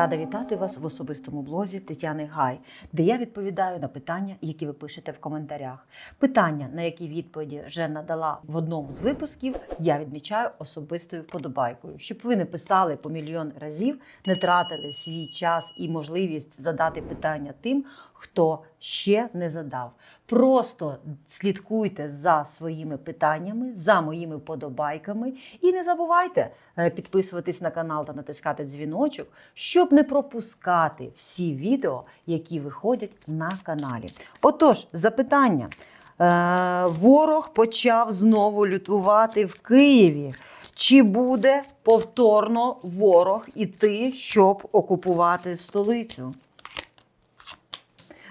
Рада вітати вас в особистому блозі Тетяни Гай, де я відповідаю на питання, які ви пишете в коментарях. Питання, на які відповіді вже надала в одному з випусків, я відмічаю особистою вподобайкою, щоб ви не писали по мільйон разів, не тратили свій час і можливість задати питання тим, хто ще не задав. Просто слідкуйте за своїми питаннями, за моїми вподобайками, і не забувайте підписуватись на канал та натискати дзвіночок, щоб не пропускати всі відео, які виходять на каналі. Отож, запитання. Е, ворог почав знову лютувати в Києві. Чи буде повторно ворог іти, щоб окупувати столицю?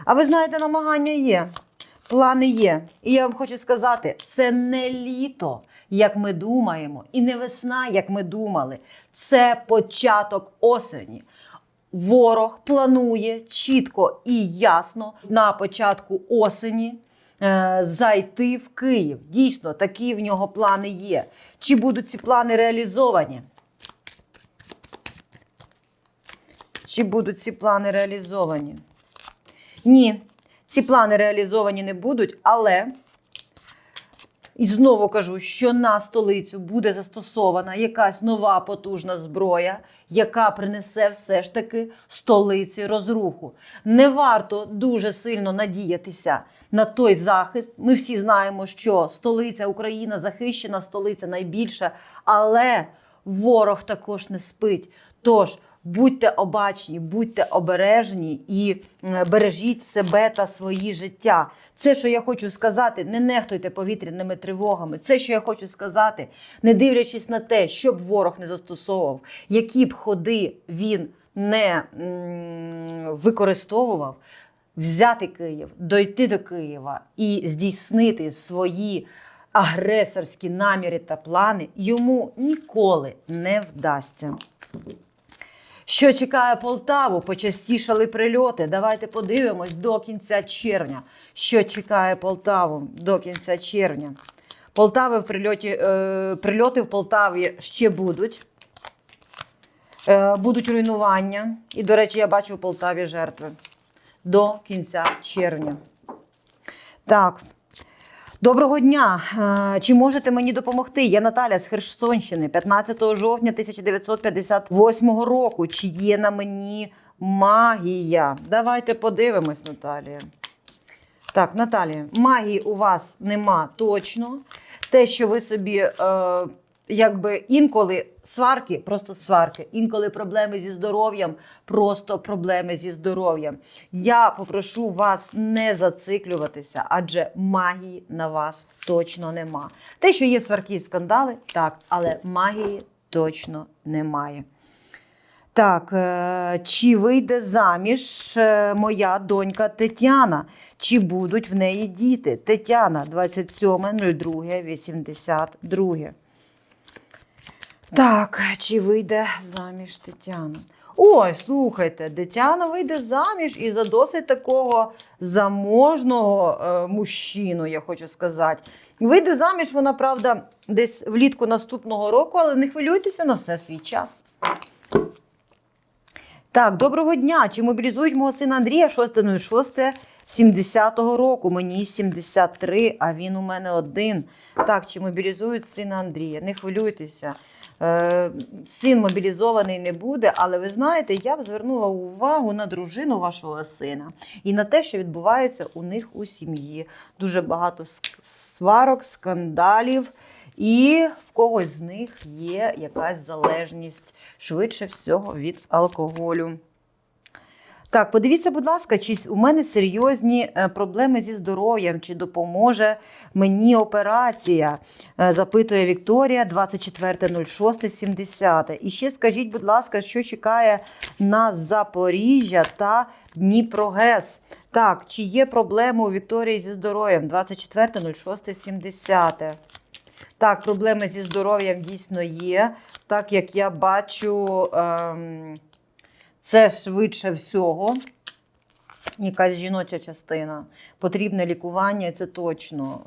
А ви знаєте, намагання є, плани є. І я вам хочу сказати, це не літо, як ми думаємо, і не весна, як ми думали. Це початок осені. Ворог планує чітко і ясно на початку осені е, зайти в Київ. Дійсно, такі в нього плани є. Чи будуть ці плани реалізовані? Чи будуть ці плани реалізовані? Ні, ці плани реалізовані не будуть, але і знову кажу, що на столицю буде застосована якась нова потужна зброя, яка принесе все ж таки столиці розруху. Не варто дуже сильно надіятися на той захист. Ми всі знаємо, що столиця Україна захищена, столиця найбільша, але ворог також не спить. Тож будьте обачні, будьте обережні і е, бережіть себе та свої життя. Це, що я хочу сказати, не нехтуйте повітряними тривогами. Це, що я хочу сказати, не дивлячись на те, щоб ворог не застосовував, які б ходи він не використовував. Взяти Київ, дойти до Києва і здійснити свої агресорські наміри та плани йому ніколи не вдасться. Що чекає Полтаву? Почастішали прильоти. Давайте подивимось до кінця червня. Що чекає Полтаву до кінця червня? Полтави в прильоті, е, прильоти в Полтаві ще будуть. Е, будуть руйнування. І, до речі, я бачу в Полтаві жертви до кінця червня. Так. Доброго дня. Е, Чи можете мені допомогти? Я Наталя з Херсонщини, 15 жовтня 1958 року. Чи є на мені магія? Давайте подивимось, Наталія. Так, Наталія, магії у вас нема точно. Те, що ви собі, е, якби інколи сварки, просто сварки, інколи проблеми зі здоров'ям, просто проблеми зі здоров'ям. Я попрошу вас не зациклюватися, адже магії на вас точно нема. Те, що є сварки і скандали, так, але магії точно немає. Так, е, чи вийде заміж е, моя донька Тетяна? Чи будуть в неї діти? Тетяна, 27.02.82. Так, чи вийде заміж Тетяна? Ой, слухайте, Тетяна вийде заміж і за досить такого заможного е, мужчину, я хочу сказати. Вийде заміж вона, правда, десь влітку наступного року, але не хвилюйтеся на все свій час. Так, доброго дня. Чи мобілізують мого сина Андрія 6.06.70 року? Мені 73, а він у мене один. Так, чи мобілізують сина Андрія? Не хвилюйтеся. Е, син мобілізований не буде, але ви знаєте, я б звернула увагу на дружину вашого сина і на те, що відбувається у них у сім'ї. Дуже багато сварок, скандалів. І в когось з них є якась залежність швидше всього від алкоголю. Так, подивіться, будь ласка, чи у мене серйозні е, проблеми зі здоров'ям, чи допоможе мені операція? Е, Запитує Вікторія 24.06.70. І ще скажіть, будь ласка, що чекає на Запоріжжя та Дніпрогес? Так, чи є проблеми у Вікторії зі здоров'ям? 24.06.70. Так, проблеми зі здоров'ям дійсно є. Так як я бачу, ем, це швидше всього. якась жіноча частина. Потрібне лікування, це точно.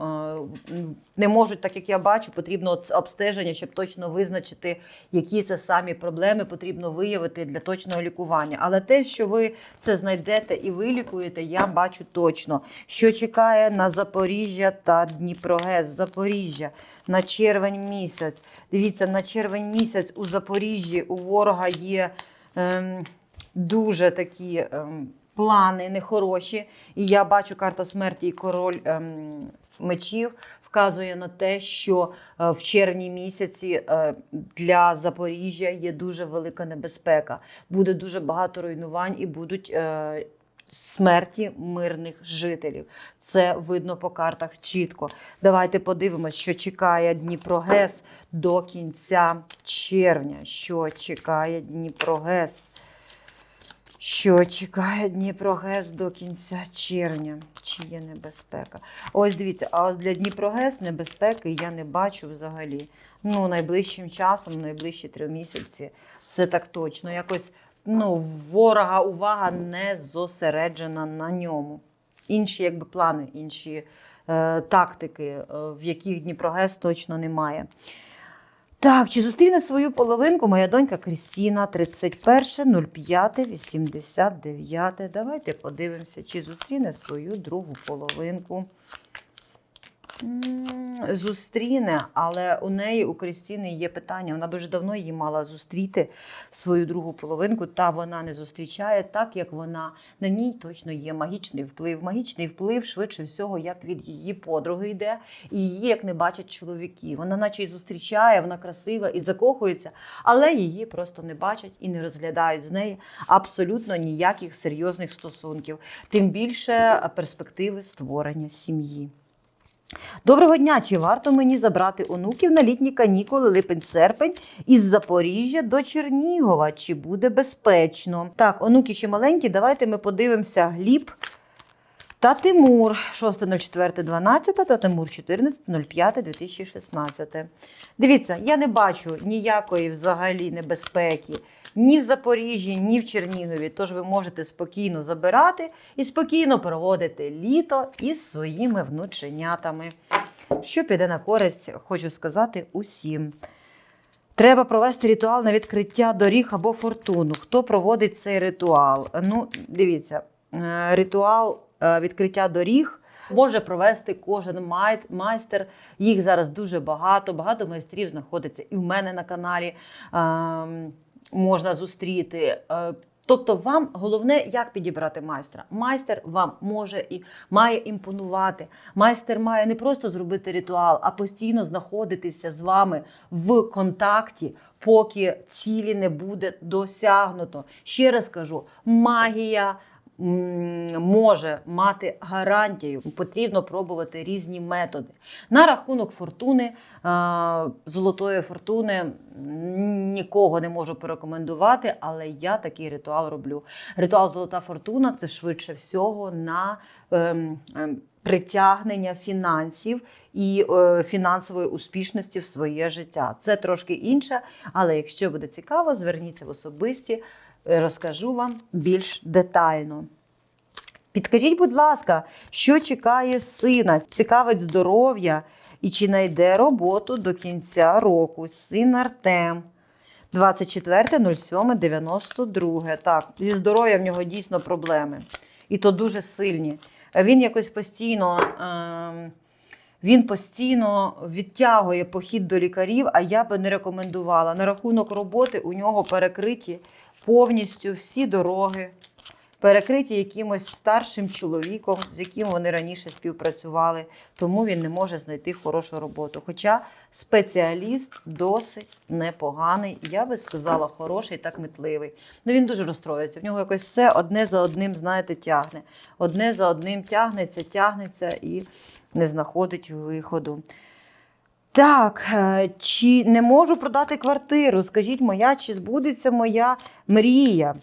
Е, Не можуть, так як я бачу, потрібно обстеження, щоб точно визначити, які це самі проблеми потрібно виявити для точного лікування. Але те, що ви це знайдете і вилікуєте, я бачу точно. Що чекає на Запоріжжя та Дніпрогес. Запоріжжя на червень місяць. Дивіться, на червень місяць у Запоріжжі у ворога є ем, дуже такі. Ем, плани нехороші. І я бачу карта смерті і король ем, мечів вказує на те, що е, в червні місяці е, для Запоріжжя є дуже велика небезпека. Буде дуже багато руйнувань і будуть. Е, Смерті мирних жителів. Це видно по картах чітко. Давайте подивимось, що чекає Дніпрогес до кінця червня. Що чекає Дніпрогес? Що чекає Дніпрогес до кінця червня? Чи є небезпека? Ось дивіться, а для Дніпрогес небезпеки я не бачу взагалі. Ну, найближчим часом, найближчі три місяці, це так точно. Якось ну, ворога увага не зосереджена на ньому. Інші якби плани, інші е, тактики, е, в яких Дніпрогес точно немає. Так, чи зустріне свою половинку моя донька Крістіна 31.05.89. Давайте подивимося, чи зустріне свою другу половинку. М, Зустріне, але у неї, у Крістіни, є питання. Вона вже давно її мала зустріти свою другу половинку, та вона не зустрічає, так як вона на ній точно є магічний вплив. Магічний вплив, швидше всього, як від її подруги йде, і її як не бачать чоловіки. Вона, наче й зустрічає, вона красива і закохується, але її просто не бачать і не розглядають з неї абсолютно ніяких серйозних стосунків, тим більше перспективи створення сім'ї. Доброго дня! Чи варто мені забрати онуків на літні канікули липень-серпень із Запоріжжя до Чернігова? Чи буде безпечно? Так, онуки ще маленькі. Давайте ми подивимося Гліб та Тимур 6.04.12 та Тимур 14.05.2016. Дивіться, я не бачу ніякої взагалі небезпеки ні в Запоріжжі, ні в Чернігові. Тож ви можете спокійно забирати і спокійно проводити літо із своїми внученятами. Що піде на користь, хочу сказати усім. Треба провести ритуал на відкриття доріг або фортуну. Хто проводить цей ритуал? Ну, дивіться, е, ритуал відкриття доріг. Може провести кожен майстер. Їх зараз дуже багато. Багато майстрів знаходиться і в мене на каналі. Ем, можна зустріти. Е, Тобто, вам головне, як підібрати майстра. Майстер вам може і має імпонувати. Майстер має не просто зробити ритуал, а постійно знаходитися з вами в контакті, поки цілі не буде досягнуто. Ще раз кажу: магія. Може мати гарантію, потрібно пробувати різні методи. На рахунок фортуни, золотої фортуни, нікого не можу порекомендувати, але я такий ритуал роблю. Ритуал Золота фортуна це швидше всього на ем, ем, притягнення фінансів і е, фінансової успішності в своє життя. Це трошки інше, але якщо буде цікаво, зверніться в особисті, розкажу вам більш детально. Підкажіть, будь ласка, що чекає сина? Цікавить здоров'я і чи знайде роботу до кінця року? Син Артем. 24.07.92. Так, зі здоров'ям в нього дійсно проблеми. І то дуже сильні. Він якось постійно. ем, він постійно відтягує похід до лікарів, а я би не рекомендувала. На рахунок роботи у нього перекриті повністю всі дороги, перекриті якимось старшим чоловіком, з яким вони раніше співпрацювали, тому він не може знайти хорошу роботу. Хоча спеціаліст досить непоганий, я би сказала, хороший та кмітливий. Ну він дуже розстроїться. В нього якось все одне за одним, знаєте, тягне. Одне за одним тягнеться, тягнеться і не знаходить виходу. Так, е, чи не можу продати квартиру? Скажіть моя, чи збудеться моя мрія?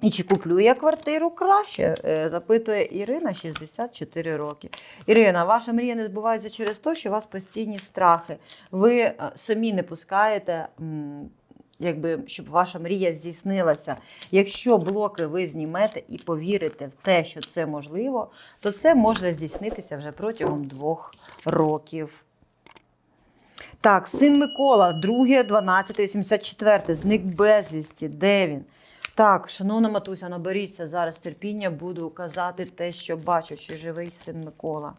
І чи куплю я квартиру краще? Е, Запитує Ірина, 64 роки. Ірина, ваша мрія не збувається через те, що у вас постійні страхи. Ви е, самі не пускаєте якби, щоб ваша мрія здійснилася. Якщо блоки ви знімете і повірите в те, що це можливо, то це може здійснитися вже протягом двох років. Так, син Микола, 2, 12, 84, зник безвісті. Де він? Так, шановна матуся, наберіться зараз терпіння, буду казати те, що бачу, чи живий син Микола.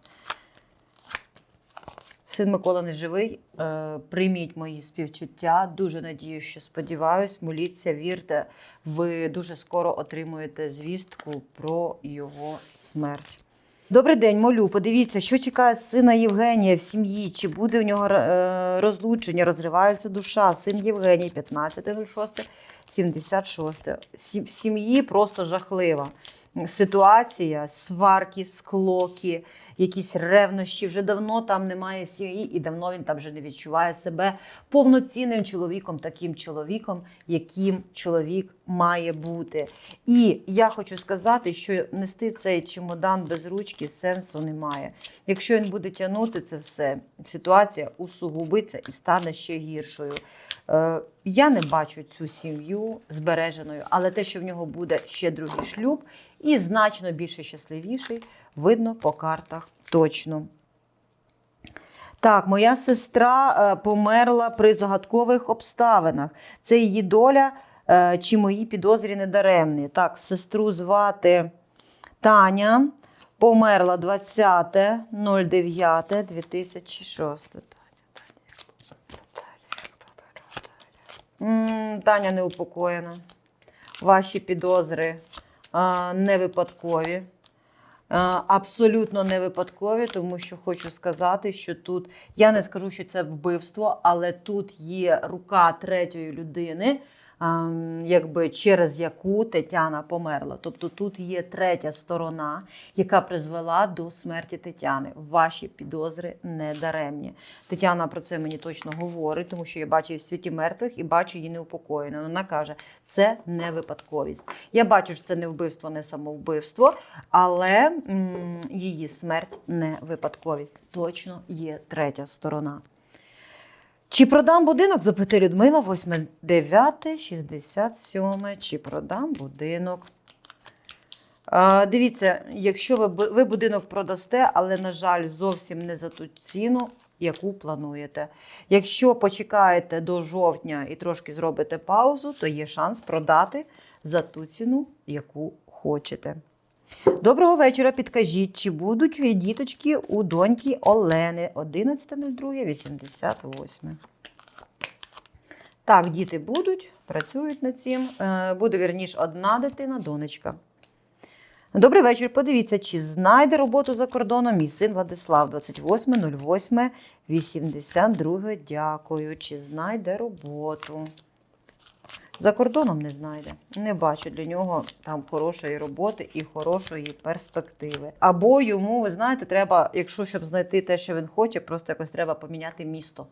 Син Микола не живий. Е, прийміть мої співчуття. Дуже надію, що сподіваюсь, моліться, вірте, ви дуже скоро отримуєте звістку про його смерть. Добрий день, молю. Подивіться, що чекає сина Євгенія в сім'ї. Чи буде у нього е, розлучення, розривається душа. Син Євгеній, 15.06, 76. Сі- В сім'ї просто жахлива ситуація, сварки, склоки, якісь ревнощі. Вже давно там немає сім'ї, і давно він там вже не відчуває себе повноцінним чоловіком, таким чоловіком, яким чоловік має бути. І я хочу сказати, що нести цей чемодан без ручки сенсу немає. Якщо він буде тягнути це все, ситуація усугубиться і стане ще гіршою. Е, Я не бачу цю сім'ю збереженою, але те, що в нього буде ще другий шлюб, і значно більше щасливіший, видно по картах точно. Так, моя сестра е, померла при загадкових обставинах. Це її доля е, чи мої підозрі недаремні. Так, сестру звати Таня. Померла 20.09.2006. М, Таня неупокоєна. Ваші підозри не випадкові. Абсолютно не випадкові, тому що хочу сказати, що тут я не скажу, що це вбивство, але тут є рука третьої людини, якби через яку Тетяна померла. Тобто тут є третя сторона, яка призвела до смерті Тетяни. Ваші підозри не даремні. Тетяна про це мені точно говорить, тому що я бачу її в світі мертвих і бачу її неупокоєною. Вона каже, це не випадковість. Я бачу, що це не вбивство, не самовбивство, але м, її смерть не випадковість. Точно є третя сторона. Чи продам будинок? запитує Людмила, 8, 9, 67. Чи продам будинок? А, дивіться, якщо ви, ви будинок продасте, але, на жаль, зовсім не за ту ціну, яку плануєте. Якщо почекаєте до жовтня і трошки зробите паузу, то є шанс продати за ту ціну, яку хочете. Доброго вечора. Підкажіть, чи будуть діточки у доньки Олени 11.02.88. Так, діти будуть, працюють над цим. Е, Буде вірніш одна дитина, донечка. Добрий вечір. Подивіться, чи знайде роботу за кордоном мій син Владислав 28.08.82. Дякую. Чи знайде роботу? За кордоном не знайде. Не бачу для нього там хорошої роботи і хорошої перспективи. Або йому, ви знаєте, треба, якщо щоб знайти те, що він хоче, просто якось треба поміняти місто.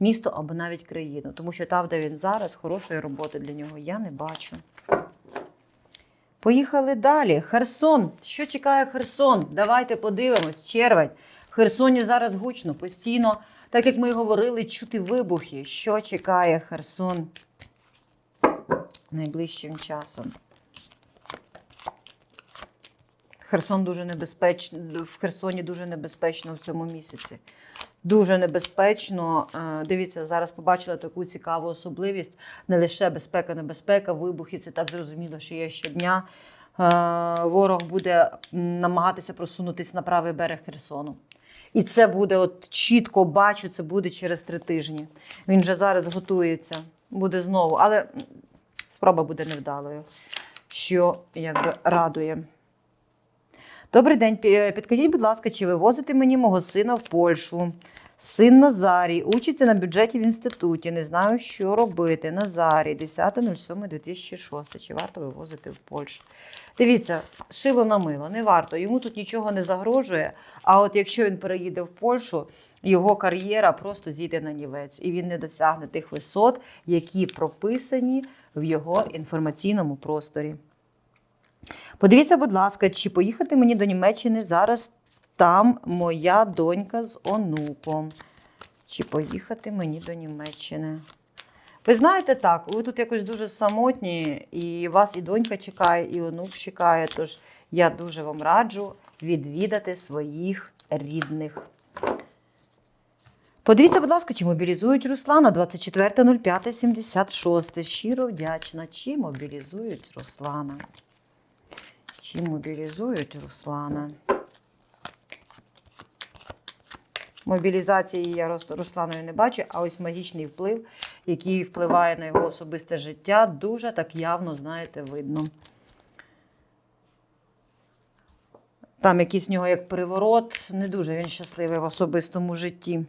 Місто або навіть країну. Тому що там, де він зараз, хорошої роботи для нього я не бачу. Поїхали далі. Херсон. Що чекає Херсон? Давайте подивимось. Червень. В Херсоні зараз гучно, постійно, так як ми і говорили, чути вибухи. Що чекає Херсон найближчим часом? Херсон дуже небезпечно. В Херсоні дуже небезпечно в цьому місяці. Дуже небезпечно. Е, Дивіться, зараз побачила таку цікаву особливість. Не лише безпека, небезпека, вибухи. Це так зрозуміло, що є щодня. Е, Ворог буде намагатися просунутися на правий берег Херсону. І це буде, от чітко бачу, це буде через три тижні. Він вже зараз готується, буде знову, але спроба буде невдалою, що якби радує. Добрий день. Підкажіть, будь ласка, чи ви возите мені мого сина в Польщу? Син Назарій учиться на бюджеті в інституті. Не знаю, що робити. Назарій, 10.07.2006. Чи варто вивозити в Польщу? Дивіться, шило на мило, не варто. Йому тут нічого не загрожує. А от якщо він переїде в Польщу, його кар'єра просто зійде на нівець, і він не досягне тих висот, які прописані в його інформаційному просторі. Подивіться, будь ласка, чи поїхати мені до Німеччини зараз там моя донька з онуком. Чи поїхати мені до Німеччини? Ви знаєте так, ви тут якось дуже самотні, і вас і донька чекає, і онук чекає. Тож я дуже вам раджу відвідати своїх рідних. Подивіться, будь ласка, чи мобілізують Руслана 24.05.76. Щиро вдячна. Чи мобілізують Руслана? Чи мобілізують Руслана? Мобілізації я Русланою не бачу, а ось магічний вплив, який впливає на його особисте життя, дуже так явно, знаєте, видно. Там якийсь в нього як приворот, не дуже він щасливий в особистому житті.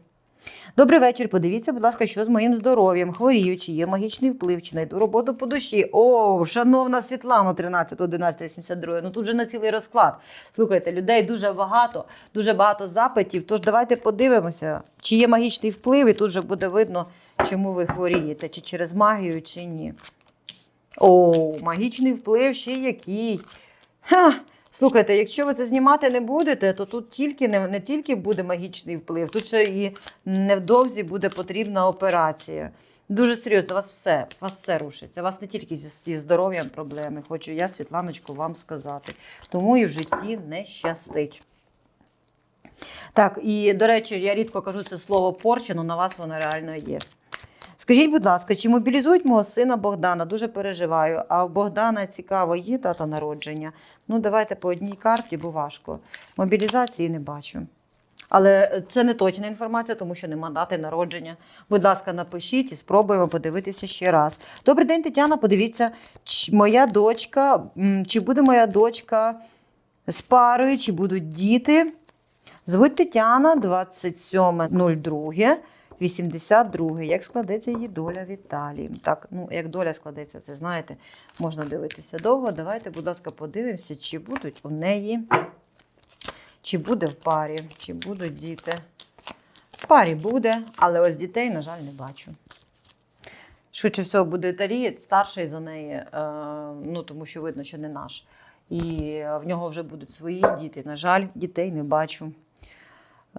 Добрий вечір. Подивіться, будь ласка, що з моїм здоров'ям, хворію, чи є магічний вплив, чи знайду роботу по душі. О, шановна Світлана, 13, 11, 82. Ну тут же на цілий розклад. Слухайте, людей дуже багато, дуже багато запитів. Тож давайте подивимося, чи є магічний вплив, і тут же буде видно, чому ви хворієте, чи через магію, чи ні. О, магічний вплив ще який. Ха! Слухайте, якщо ви це знімати не будете, то тут тільки не, не тільки буде магічний вплив, тут ще і невдовзі буде потрібна операція. Дуже серйозно, у вас все, у вас все рушиться. У вас не тільки зі, зі здоров'ям проблеми, хочу я, Світланочку, вам сказати. Тому і в житті не щастить. Так, і до речі, я рідко кажу це слово порча, але на вас воно реально є. Скажіть, будь ласка, чи мобілізують мого сина Богдана? Дуже переживаю. А в Богдана цікаво, є дата народження. Ну, давайте по одній карті, бо важко. Мобілізації не бачу. Але це не точна інформація, тому що нема дати народження. Будь ласка, напишіть і спробуємо подивитися ще раз. Добрий день, Тетяна. Подивіться, моя дочка, чи буде моя дочка з парою, чи будуть діти. Звуть Тетяна, 27.02. 82. Як складеться її доля в Італії? Так, ну як доля складеться, це знаєте, можна дивитися довго. Давайте, будь ласка, подивимося, чи будуть у неї, чи буде в парі, чи будуть діти. В парі буде, але ось дітей, на жаль, не бачу. Швидше всього буде італієць, старший за неї, е, ну тому що видно, що не наш. І в нього вже будуть свої діти. На жаль, дітей не бачу.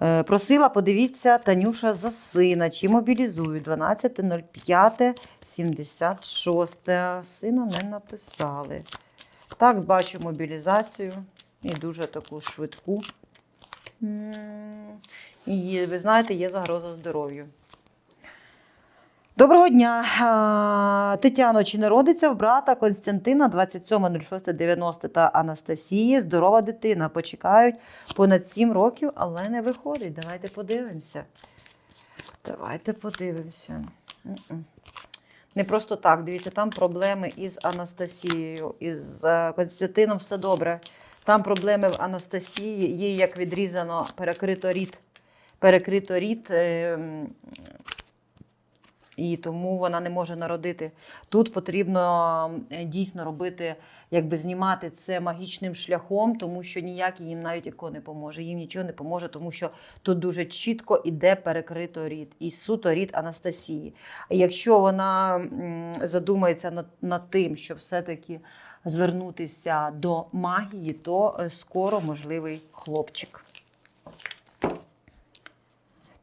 Е, Просила, подивіться, Танюша за сина. Чи мобілізують 12.05.76. Сина не написали. Так, бачу мобілізацію і дуже таку швидку. І ви знаєте, є загроза здоров'ю. Доброго дня, Тетяно. Чи народиться в брата Константина 27.06.90 та Анастасії? Здорова дитина. Почекають понад 7 років, але не виходить. Давайте подивимося. Давайте подивимося. Не просто так. Дивіться, там проблеми із Анастасією, із е, Константином все добре. Там проблеми в Анастасії, їй як відрізано, перекрито рід. Перекрито рід. І тому вона не може народити. Тут потрібно е, дійсно робити, якби знімати це магічним шляхом, тому що ніяк їм навіть ІКО не поможе. Їм нічого не поможе, тому що тут дуже чітко іде перекрито рід, і суто рід Анастасії. Якщо вона задумається над, над тим, щоб все-таки звернутися до магії, то е, скоро можливий хлопчик.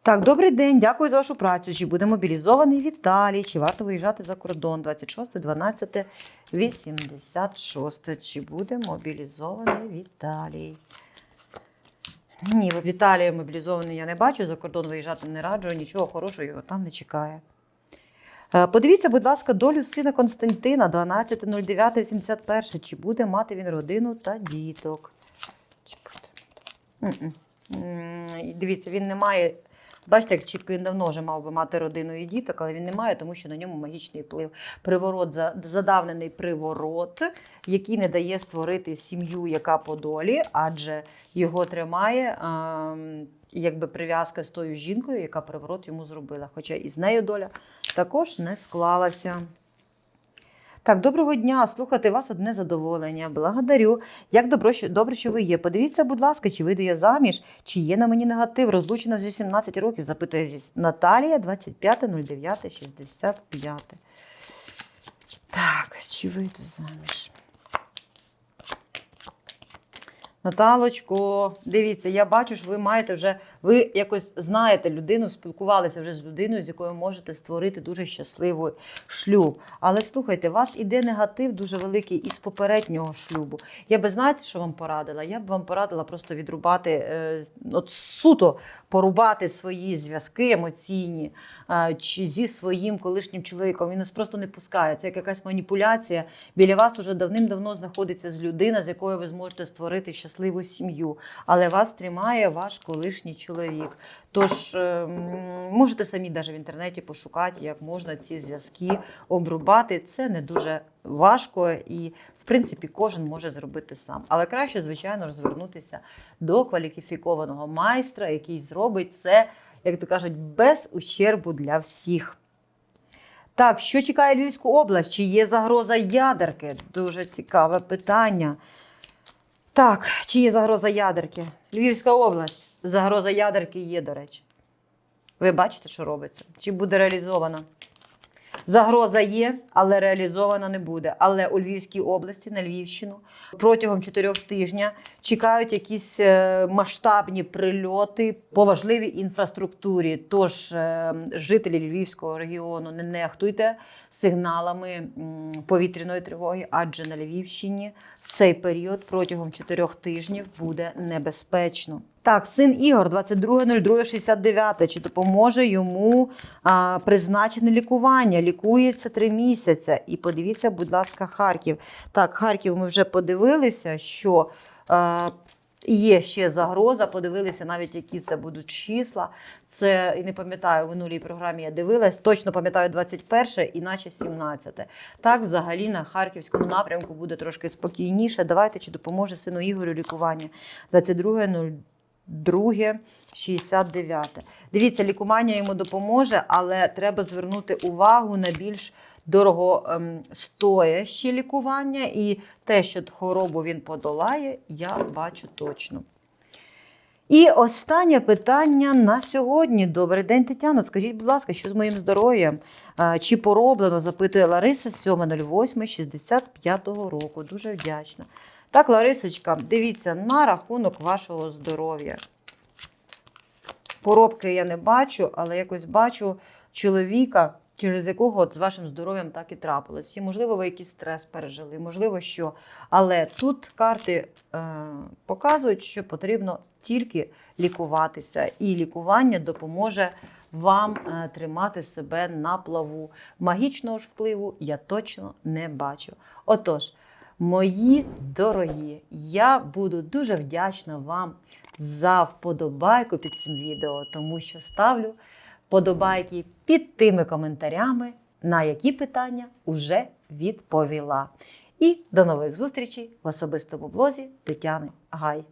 Так, добрий день, дякую за вашу працю. Чи буде мобілізований в Італії? Чи варто виїжджати за кордон? 26, 12, 86. Чи буде мобілізований в Італії? Ні, в Італії мобілізований я не бачу, за кордон виїжджати не раджу, нічого хорошого його там не чекає. Е, Подивіться, будь ласка, долю сина Константина 12.09.81. Чи буде мати він родину та діток? Дивіться, він не має. Бачите, як чітко він давно вже мав би мати родину і діток, але він не має, тому що на ньому магічний вплив. Приворот за- задавнений приворот, який не дає створити сім'ю, яка по долі, адже його тримає А, якби прив'язка з тою жінкою, яка приворот йому зробила. Хоча і з нею доля також не склалася. Так, доброго дня. Слухати вас одне задоволення. Благодарю. Як добро, що, добре, що ви є. Подивіться, будь ласка, чи вийду я заміж, чи є на мені негатив. Розлучена з 18 років, запитує зі Наталія 25.09.65. Так, чи вийду заміж? Наталочко, дивіться, я бачу, що ви маєте вже Ви якось знаєте людину, спілкувалися вже з людиною, з якою можете створити дуже щасливий шлюб. Але слухайте, у вас іде негатив дуже великий із попереднього шлюбу. Я би знаєте, що вам порадила? Я б вам порадила просто відрубати е, от суто порубати свої зв'язки емоційні е, чи зі своїм колишнім чоловіком. Він нас просто не пускає. Це як якась маніпуляція. Біля вас уже давним-давно знаходиться з людина, з якою ви зможете створити щасливу сім'ю. Але вас тримає ваш колишній чоловік. Тож е, можете самі навіть в інтернеті пошукати, як можна ці зв'язки обрубати. Це не дуже важко і, в принципі, кожен може зробити сам. Але краще, звичайно, ж, звернутися до кваліфікованого майстра, який зробить це, як то кажуть, без ущербу для всіх. Так, що чекає Львівську область? Чи є загроза ядерки? Дуже цікаве питання. Так, чи є загроза ядерки? Львівська область. Загроза ядерки є, до речі. Ви бачите, що робиться? Чи буде реалізована? Загроза є, але реалізована не буде. Але у Львівській області, на Львівщину, протягом чотирьох тижня чекають якісь е, масштабні прильоти по важливій інфраструктурі. Тож е, жителі Львівського регіону не нехтуйте сигналами повітряної тривоги, адже на Львівщині в цей період протягом чотирьох тижнів буде небезпечно. Так, син Ігор, 22.02.69. Чи допоможе йому а, призначене лікування? Лікується три місяці. І подивіться, будь ласка, Харків. Так, Харків ми вже подивилися, що е, є ще загроза. Подивилися навіть, які це будуть числа. Це і не пам'ятаю, в минулій програмі я дивилась. Точно пам'ятаю 21, іначе 17. Так, взагалі на харківському напрямку буде трошки спокійніше. Давайте чи допоможе сину Ігорю лікування 22.02. Друге, 69. Дивіться, лікування йому допоможе, але треба звернути увагу на більш дорогостояще лікування. І те, що хворобу він подолає, я бачу точно. І останнє питання на сьогодні. Добрий день, Тетяно. Скажіть, будь ласка, що з моїм здоров'ям? Чи пороблено? запитує Лариса 7.08.65 року. Дуже вдячна. Так, Ларисочка, дивіться на рахунок вашого здоров'я. Поробки я не бачу, але якось бачу чоловіка, через якого от з вашим здоров'ям так і трапилось. І, можливо, ви якийсь стрес пережили, можливо, що. Але тут карти е, показують, що потрібно тільки лікуватися, і лікування допоможе вам е, тримати себе на плаву. Магічного ж впливу я точно не бачу. Отож. Мої дорогі, я буду дуже вдячна вам за вподобайку під цим відео, тому що ставлю вподобайки під тими коментарями, на які питання вже відповіла. І до нових зустрічей в особистому блозі Тетяни Гай.